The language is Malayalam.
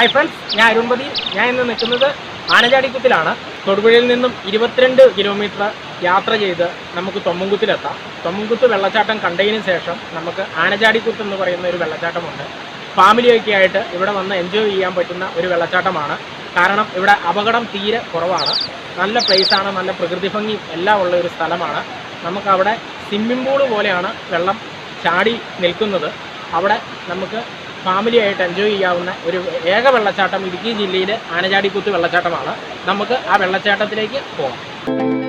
ഹായ് ഫ്രണ്ട്സ് ഞാൻ അരുമ്പതി ഞാൻ ഇന്ന് നിൽക്കുന്നത് ആനചാടിക്കുത്തിലാണ് തൊടുപുഴയിൽ നിന്നും ഇരുപത്തിരണ്ട് കിലോമീറ്റർ യാത്ര ചെയ്ത് നമുക്ക് തൊമ്മൻകുത്തിലെത്താം തൊമ്മൻകുത്ത് വെള്ളച്ചാട്ടം കണ്ടതിന് ശേഷം നമുക്ക് ആനചാടിക്കുത്ത് എന്ന് പറയുന്ന ഒരു വെള്ളച്ചാട്ടമുണ്ട്. ഫാമിലിയൊക്കെ ആയിട്ട് ഇവിടെ വന്ന് എൻജോയ് ചെയ്യാൻ പറ്റുന്ന ഒരു വെള്ളച്ചാട്ടമാണ്. കാരണം ഇവിടെ അപകടം തീരെ കുറവാണ്. നല്ല പ്ലേസാണ് നല്ല പ്രകൃതി ഭംഗി എല്ലാം ഉള്ള ഒരു സ്ഥലമാണ്. നമുക്കവിടെ സ്വിമ്മിംഗ് പൂൾ പോലെയാണ് വെള്ളം ചാടി നിൽക്കുന്നത്. അവിടെ നമുക്ക് ഫാമിലി ആയിട്ട് എൻജോയ് ചെയ്യാവുന്ന ഒരു ഏക വെള്ളച്ചാട്ടം ഇടുക്കി ജില്ലയിലെ ആനചാടിക്കുത്ത് വെള്ളച്ചാട്ടമാണ്. നമുക്ക് ആ വെള്ളച്ചാട്ടത്തിലേക്ക് പോകാം.